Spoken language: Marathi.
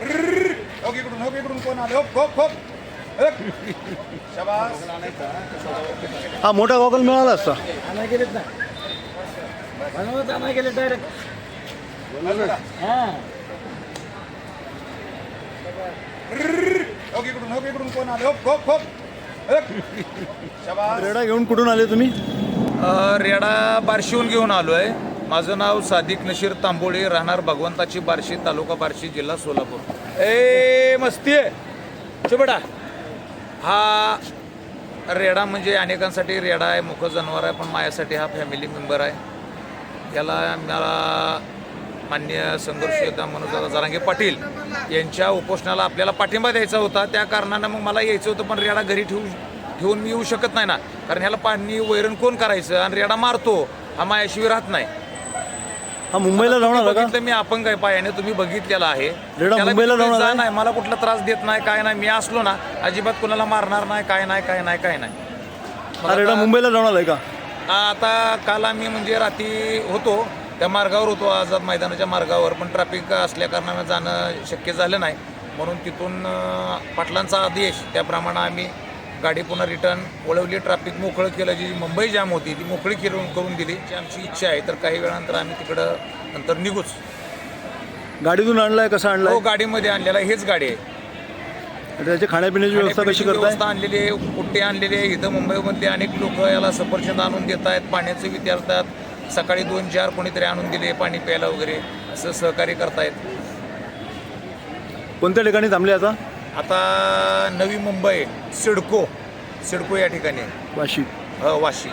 हो इकडून हो इकडून कोण आले? हो खोप खोप शबास. हा मोठा गॉगल मिळाला असता. आणा गेलेत ना. बनवत आणा गेले डायरेक्ट हा. हो की इकडून हो इकडून कोण आले? हो खोप खोप शबास. रेडा घेऊन कुठून आले तुम्ही? अ, रेडा बार्शीहून घेऊन आलो आहे माझं नाव सादिक नशीर तांबोळे राहणार भगवंताची बार्शी तालुका बार्शी जिल्हा सोलापूर. ए मस्ती आहे. चिबडा हा रेडा म्हणजे अनेकांसाठी रेडा आहे मुख जनावर आहे पण माझ्यासाठी हा फॅमिली मेंबर आहे. याला मला मान्य संघर्ष योद्धा मनोजदादा जरांगे पाटील यांच्या उपोषणाला आपल्याला पाठिंबा द्यायचा होता. त्या कारणानं मग मला यायचं होतं पण रेडा घरी ठेवू ठेवून मी येऊ शकत नाही ना. कारण ह्याला पाणी वैरण कोण करायचं? आणि रेडा मारतो. हा माझ्याशिवाय राहत नाही. हा मुंबईला आला का? बघितलं मी अपंग आहे पायाने तुम्ही बघितलेला आहे. रेडा त्याला मुंबईला मी आलाय? नाही मला कुठला त्रास देत नाही काय नाही मी असलो ना अजिबात कोणाला मारणार नाही काय नाही काय नाही काय नाही. हा रेडा मुंबईला जाऊन आलाय का? आता काल आम्ही म्हणजे रात्री होतो त्या मार्गावर होतो आझाद मैदानाच्या मार्गावर पण ट्रॅफिक असल्या कारणानं जाणं शक्य झालं नाही. म्हणून तिथून अं, पाटलांचा आदेश त्याप्रमाणे आम्ही गाडी पुन्हा रिटर्न वळवली. ट्रॅफिक मोकळं केलं जी मुंबई जाम होती ती मोकळी करून करून दिली. जी आमची इच्छा आहे तर काही वेळानंतर आम्ही तिकडं नंतर निघूच. गाडीतून आणलाय कसा आणलाय? हो गाडीमध्ये आणलेला हेच गाडी आहे. त्याची खाण्यापिण्याची व्यवस्था कशी करताय? व्यवस्था आणलेली आहे पुट्टे आणलेले आहे. इथं मुंबईमधले अनेक लोक याला सफरचंद आणून देत आहेत पाण्याचं विचारतात सकाळी दोन चार कोणीतरी आणून दिले पाणी प्यायला वगैरे. असं सहकार्य करतायत. कोणत्या ठिकाणी थांबले आता? आता नवी मुंबई सिडको. सिडको या ठिकाणी. वाशी. अ, वाशी.